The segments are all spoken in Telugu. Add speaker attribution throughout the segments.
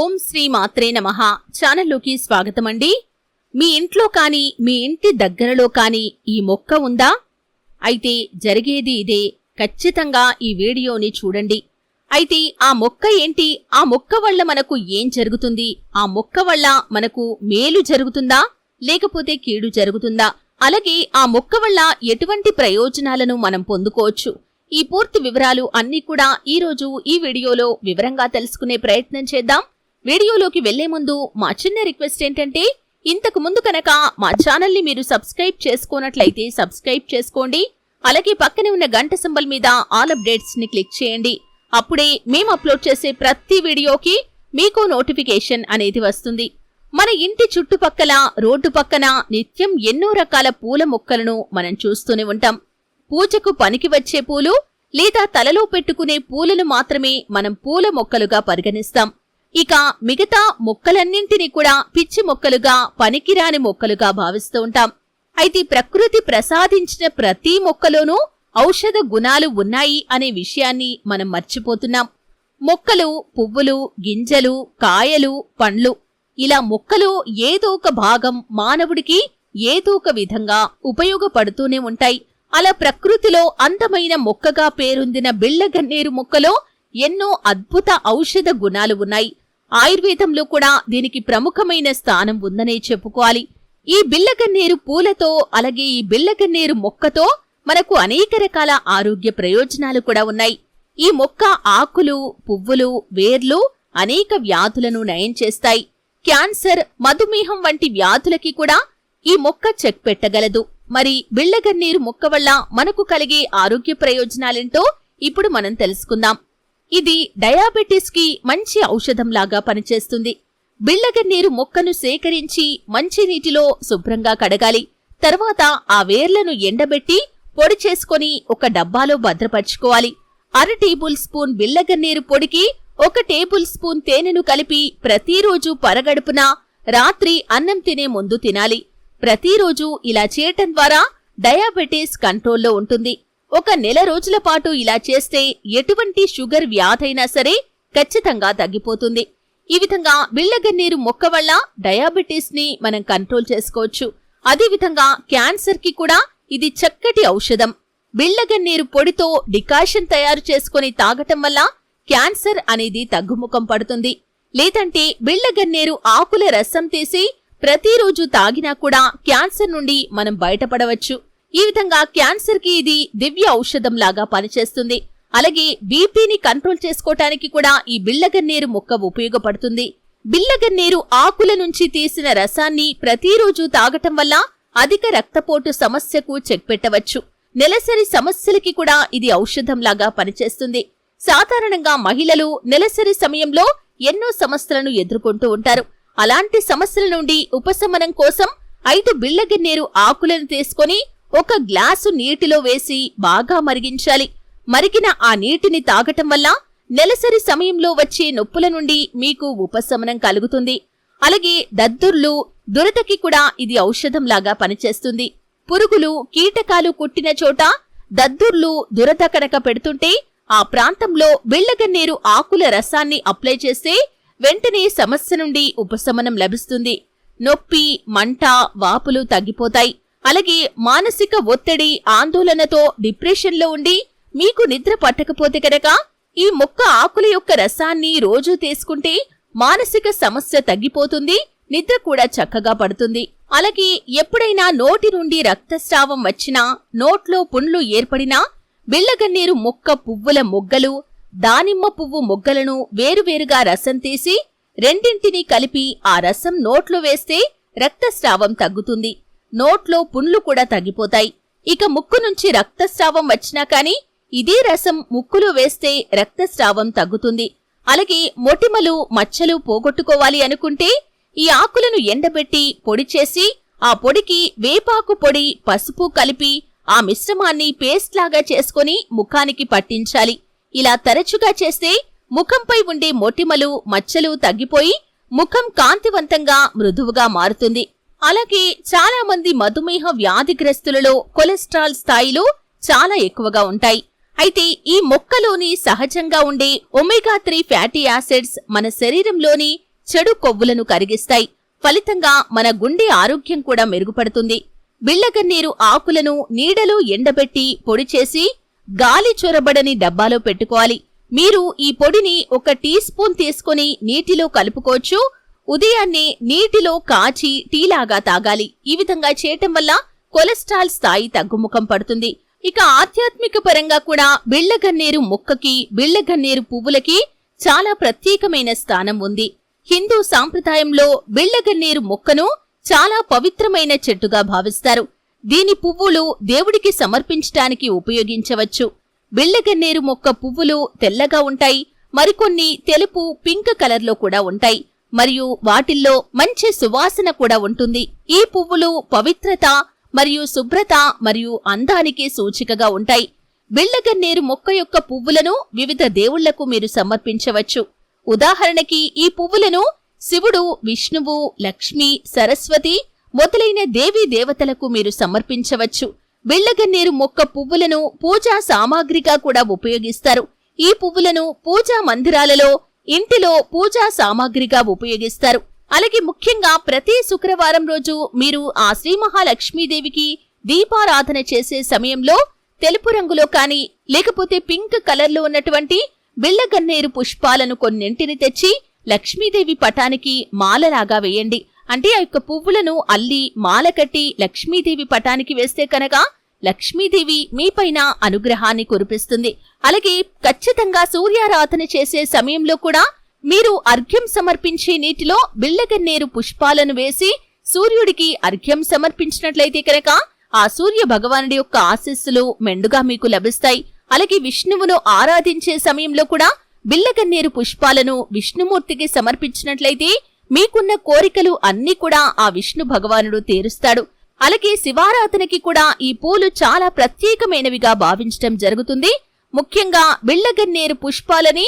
Speaker 1: ఓం శ్రీ మాత్రే నమ. ఛానల్లోకి స్వాగతం అండి మీ ఇంట్లో కాని మీ ఇంటి దగ్గరలో కాని ఈ మొక్క ఉందా? అయితే జరిగేది ఇదే. ఖచ్చితంగా ఈ వీడియోని చూడండి. అయితే ఆ మొక్క ఏంటి? ఆ మొక్క వల్ల మనకు ఏం జరుగుతుంది? ఆ మొక్క వల్ల మనకు మేలు జరుగుతుందా? లేకపోతే కీడు జరుగుతుందా? అలాగే ఆ మొక్క వల్ల ఎటువంటి ప్రయోజనాలను మనం పొందుకోవచ్చు? ఈ పూర్తి వివరాలు అన్నీ కూడా ఈ రోజు ఈ వీడియోలో వివరంగా తెలుసుకునే ప్రయత్నం చేద్దాం. వీడియోలోకి వెళ్ళే ముందు మా చిన్న రిక్వెస్ట్ ఏంటంటే ఇంతకు ముందు కనుక మా ఛానల్ని మీరు సబ్స్క్రైబ్ చేసుకోనట్లయితే సబ్స్క్రైబ్ చేసుకోండి. అలాగే పక్కనే ఉన్న గంట సింబల్ మీద ఆల్ అప్డేట్స్ని క్లిక్ చేయండి. అప్పుడే మేము అప్లోడ్ చేసే ప్రతి వీడియోకి మీకు నోటిఫికేషన్ అనేది వస్తుంది. మన ఇంటి చుట్టుపక్కల రోడ్డు పక్కన నిత్యం ఎన్నో రకాల పూల మొక్కలను మనం చూస్తూనే ఉంటాం. పూజకు పనికి వచ్చే పూలు లేదా తలలో పెట్టుకునే పూలను మాత్రమే మనం పూల మొక్కలుగా పరిగణిస్తాం. ఇక మిగతా మొక్కలన్నింటినీ కూడా పిచ్చి మొక్కలుగా పనికిరాని మొక్కలుగా భావిస్తూ ఉంటాం. అయితే ప్రకృతి ప్రసాదించిన ప్రతి మొక్కలోనూ ఔషధ గుణాలు ఉన్నాయి అనే విషయాన్ని మనం మర్చిపోతున్నాం. మొక్కలు పువ్వులు గింజలు కాయలు పండ్లు ఇలా మొక్కలు ఏదో ఒక భాగం మానవుడికి ఏదో ఒక విధంగా ఉపయోగపడుతూనే ఉంటాయి. అలా ప్రకృతిలో అందమైన మొక్కగా పేరొందిన బిళ్ళగన్నేరు మొక్కలో ఎన్నో అద్భుత ఔషధ గుణాలు ఉన్నాయి. ఆయుర్వేదంలో కూడా దీనికి ప్రముఖమైన స్థానం ఉందనే చెప్పుకోవాలి. ఈ బిల్లగన్నేరు పూలతో అలాగే ఈ బిల్లగన్నేరు మొక్కతో మనకు అనేక రకాల ఆరోగ్య ప్రయోజనాలు కూడా ఉన్నాయి. ఈ మొక్క ఆకులు పువ్వులు వేర్లు అనేక వ్యాధులను నయం చేస్తాయి. క్యాన్సర్ మధుమేహం వంటి వ్యాధులకి కూడా ఈ మొక్క చెక్ పెట్టగలదు. మరి బిళ్ళగన్నీరు మొక్క వల్ల మనకు కలిగే ఆరోగ్య ప్రయోజనాలేంటో ఇప్పుడు మనం తెలుసుకుందాం. ఇది డయాబెటిస్కి మంచి ఔషధంలాగా పనిచేస్తుంది. బిళ్ళగన్నీరు మొక్కను సేకరించి మంచి నీటిలో శుభ్రంగా కడగాలి. తర్వాత ఆ వేర్లను ఎండబెట్టి పొడి చేసుకొని ఒక డబ్బాలో భద్రపరుచుకోవాలి. అర టేబుల్ స్పూన్ బిళ్ళగన్నీరు పొడికి ఒక టేబుల్ స్పూన్ తేనెను కలిపి ప్రతిరోజు పరగడుపున రాత్రి అన్నం తినే ముందు తినాలి. ప్రతిరోజు ఇలా చేయటం ద్వారా డయాబెటీస్ కంట్రోల్లో ఉంటుంది. ఒక నెల రోజుల పాటు ఇలా చేస్తే ఎటువంటి షుగర్ వ్యాధైనా సరే ఖచ్చితంగా తగ్గిపోతుంది. ఈ విధంగా బిళ్ళగన్నీరు మొక్క వల్ల డయాబెటీస్ని మనం కంట్రోల్ చేసుకోవచ్చు. అదేవిధంగా క్యాన్సర్కి కూడా ఇది చక్కటి ఔషధం. బిళ్ళగన్నీరు పొడితో డికాషన్ తయారు చేసుకుని తాగటం వల్ల క్యాన్సర్ అనేది తగ్గుముఖం పడుతుంది. లేదంటే బిళ్ళగన్నేరు ఆకుల రసం తీసి ప్రతిరోజు తాగినా కూడా క్యాన్సర్ నుండి మనం బయటపడవచ్చు. ఈ విధంగా క్యాన్సర్కి ఇది దివ్య ఔషధం లాగా పనిచేస్తుంది. అలాగే బీపీని కంట్రోల్ చేసుకోవటానికి కూడా ఈ బిళ్ళగన్నేరు మొక్క ఉపయోగపడుతుంది. బిళ్ళగన్నేరు ఆకుల నుంచి తీసిన రసాన్ని ప్రతిరోజు తాగటం వల్ల అధిక రక్తపోటు సమస్యకు చెక్ పెట్టవచ్చు. నెలసరి సమస్యలకి కూడా ఇది ఔషధంలాగా పనిచేస్తుంది. సాధారణంగా మహిళలు నెలసరి సమయంలో ఎన్నో సమస్యలను ఎదుర్కొంటూ ఉంటారు. అలాంటి సమస్యల నుండి ఉపశమనం కోసం ఐదు బిళ్ళగిన్నేరు ఆకులను తీసుకొని ఒక గ్లాసు నీటిలో వేసి బాగా మరిగించాలి. మరిగిన ఆ నీటిని తాగటం వల్ల నెలసరి సమయంలో వచ్చే నొప్పుల నుండి మీకు ఉపశమనం కలుగుతుంది. అలాగే దద్దుర్లు దురదకి కూడా ఇది ఔషధంలాగా పనిచేస్తుంది. పురుగులు కీటకాలు కుట్టిన చోట దద్దుర్లు దురద కనుక పెడుతుంటే ఆ ప్రాంతంలో బిళ్ళగన్నేరు ఆకుల రసాన్ని అప్లై చేస్తే వెంటనే సమస్య నుండి ఉపశమనం లభిస్తుంది. నొప్పి మంట వాపులు తగ్గిపోతాయి. అలాగే మానసిక ఒత్తిడి ఆందోళనతో డిప్రెషన్లో ఉండి మీకు నిద్ర పట్టకపోతే కనుక ఈ మొక్క ఆకుల యొక్క రసాన్ని రోజూ తీసుకుంటే మానసిక సమస్య తగ్గిపోతుంది నిద్ర కూడా చక్కగా పడుతుంది. అలాగే ఎప్పుడైనా నోటి నుండి రక్తస్రావం వచ్చినా నోట్లో పుండ్లు ఏర్పడినా బిళ్ళగన్నీరు మొక్క పువ్వుల మొగ్గలు దానిమ్మ పువ్వు మొగ్గలను వేరువేరుగా రసం తీసి రెండింటినీ కలిపి ఆ రసం నోట్లో వేస్తే రక్తస్రావం తగ్గుతుంది. నోట్లో పుండ్లు కూడా తగ్గిపోతాయి. ఇక ముక్కు నుంచి రక్తస్రావం వచ్చినా కానీ ఇదే రసం ముక్కులో వేస్తే రక్తస్రావం తగ్గుతుంది. అలాగే మొటిమలు మచ్చలు పోగొట్టుకోవాలి అనుకుంటే ఈ ఆకులను ఎండబెట్టి పొడి చేసి ఆ పొడికి వేపాకు పొడి పసుపు కలిపి ఆ మిశ్రమాన్ని పేస్ట్ లాగా చేసుకుని ముఖానికి పట్టించాలి. ఇలా తరచుగా చేస్తే ముఖంపై ఉండే మొటిమలు మచ్చలు తగ్గిపోయి ముఖం కాంతివంతంగా మృదువుగా మారుతుంది. అలాగే చాలా మంది మధుమేహ వ్యాధిగ్రస్తులలో కొలెస్ట్రాల్ స్థాయిలు చాలా ఎక్కువగా ఉంటాయి. అయితే ఈ మొక్కలోని సహజంగా ఉండే ఒమేగా త్రీ ఫ్యాటీ యాసిడ్స్ మన శరీరంలోని చెడు కొవ్వులను కరిగిస్తాయి. ఫలితంగా మన గుండె ఆరోగ్యం కూడా మెరుగుపడుతుంది. బిళ్ళగన్నీరు ఆకులను నీడలో ఎండబెట్టి పొడి చేసి గాలి చొరబడని డబ్బాలో పెట్టుకోవాలి. మీరు ఈ పొడిని ఒక టీ స్పూన్ తీసుకుని నీటిలో కలుపుకోవచ్చు. ఉదయాన్నే నీటిలో కాచి టీలాగా తాగాలి. ఈ విధంగా చేయటం వల్ల కొలెస్ట్రాల్ స్థాయి తగ్గుముఖం పడుతుంది. ఇక ఆధ్యాత్మిక పరంగా కూడా బిళ్ళగన్నేరు మొక్కకి బిళ్ళగన్నేరు పువ్వులకి చాలా ప్రత్యేకమైన స్థానం ఉంది. హిందూ సాంప్రదాయంలో బిళ్ళగన్నేరు మొక్కను చాలా పవిత్రమైన చెట్టుగా భావిస్తారు. దీని పువ్వులు దేవుడికి సమర్పించటానికి ఉపయోగించవచ్చు. బిళ్ళగన్నేరు మొక్క పువ్వులు తెల్లగా ఉంటాయి. మరికొన్ని తెలుపు పింక్ కలర్లో కూడా ఉంటాయి. మరియు వాటిల్లో మంచి సువాసన కూడా ఉంటుంది. ఈ పువ్వులు పవిత్రత మరియు శుభ్రత మరియు అందానికి సూచికగా ఉంటాయి. బిళ్ళగన్నేరు మొక్క యొక్క పువ్వులను వివిధ దేవుళ్ళకు మీరు సమర్పించవచ్చు. ఉదాహరణకి ఈ పువ్వులను శివుడు విష్ణువు లక్ష్మి సరస్వతి మొదలైన దేవీ దేవతలకు మీరు సమర్పించవచ్చు. బిళ్ళగన్నేరు మొక్క పువ్వులను పూజా సామాగ్రిగా కూడా ఉపయోగిస్తారు. ఈ పువ్వులను పూజా మందిరాలలో ఇంటిలో పూజా సామాగ్రిగా ఉపయోగిస్తారు. అలాగే ముఖ్యంగా ప్రతి శుక్రవారం రోజు మీరు ఆ శ్రీ మహాలక్ష్మీదేవికి దీపారాధన చేసే సమయంలో తెలుపు రంగులో కాని లేకపోతే పింక్ కలర్లో ఉన్నటువంటి బిళ్ళగన్నేరు పుష్పాలను కొన్నింటిని తెచ్చి లక్ష్మీదేవి పటానికి మాలలాగా వేయండి. అంటే ఆ యొక్క పువ్వులను అల్లి మాల కట్టి లక్ష్మీదేవి పటానికి వేస్తే కనుక లక్ష్మీదేవి మీపైన అనుగ్రహాన్ని కురిపిస్తుంది. అలాగే ఖచ్చితంగా సూర్యారాధన చేసే సమయంలో కూడా మీరు అర్ఘ్యం సమర్పించే నీటిలో బిళ్ళగన్నేరు పుష్పాలను వేసి సూర్యుడికి అర్ఘ్యం సమర్పించినట్లయితే కనుక ఆ సూర్య భగవానుడి యొక్క ఆశీస్సులు మెండుగా మీకు లభిస్తాయి. అలాగే విష్ణువును ఆరాధించే సమయంలో కూడా బిల్లగన్నేరు పుష్పాలను విష్ణుమూర్తికి సమర్పించినట్లయితే మీకున్న కోరికలు అన్నీ కూడా ఆ విష్ణు భగవానుడు తీరుస్తాడు. అలాగే శివారాధనకి కూడా ఈ పూలు చాలా ప్రత్యేకమైనవిగా భావించటం జరుగుతుంది. ముఖ్యంగా బిళ్ళగన్నేరు పుష్పాలని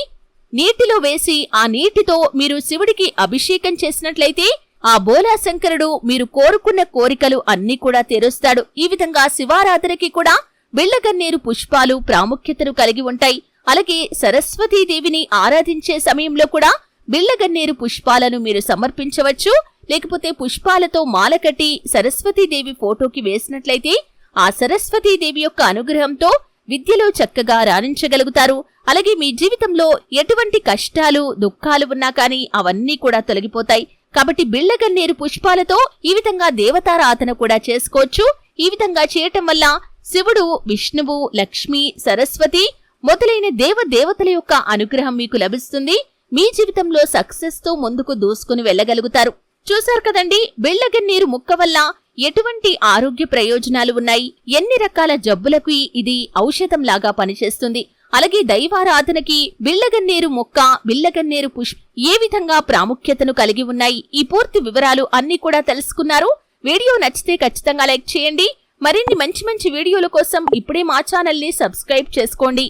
Speaker 1: నీటిలో వేసి ఆ నీటితో మీరు శివుడికి అభిషేకం చేసినట్లయితే ఆ బోలా శంకరుడు మీరు కోరుకున్న కోరికలు అన్నీ కూడా తెరుస్తాడు. ఈ విధంగా శివారాధనకి కూడా బిళ్ళగన్నేరు పుష్పాలు ప్రాముఖ్యతను కలిగి ఉంటాయి. అలాగే సరస్వతీదేవిని ఆరాధించే సమయంలో కూడా బిళ్ళగన్నేరు పుష్పాలను మీరు సమర్పించవచ్చు. లేకపోతే పుష్పాలతో మాల కట్టి సరస్వతీదేవి ఫోటోకి వేసినట్లయితే ఆ సరస్వతీదేవి యొక్క అనుగ్రహంతో విద్యలో చక్కగా రాణించగలుగుతారు. అలాగే మీ జీవితంలో ఎటువంటి కష్టాలు దుఃఖాలు ఉన్నా కానీ అవన్నీ కూడా తొలగిపోతాయి. కాబట్టి బిళ్ళగన్నేరు పుష్పాలతో ఈ విధంగా దేవతారాధన కూడా చేసుకోవచ్చు. ఈ విధంగా చేయటం వల్ల శివుడు విష్ణువు లక్ష్మి సరస్వతి మొదలైన దేవ దేవతల యొక్క అనుగ్రహం మీకు లభిస్తుంది. మీ జీవితంలో సక్సెస్తో ముందుకు దూసుకుని వెళ్ళగలుగుతారు. చూశారు కదండి బిళ్ళగన్నేరు ముక్క వల్ల ఎటువంటి ఆరోగ్య ప్రయోజనాలు ఉన్నాయి? ఎన్ని రకాల జబ్బులకు ఇది ఔషధంలాగా పనిచేస్తుంది? అలాగే దైవారాధనకి బిళ్ళగన్నేరు మొక్క బిళ్ళగన్నేరు పుష్ప ఏ విధంగా ప్రాముఖ్యతను కలిగి ఉన్నాయి? ఈ పూర్తి వివరాలు అన్ని కూడా తెలుసుకున్నారు. వీడియో నచ్చితే ఖచ్చితంగా లైక్ చేయండి. మరిన్ని మంచి మంచి వీడియోల కోసం ఇప్పుడే మా ఛానల్ని సబ్స్క్రైబ్ చేసుకోండి.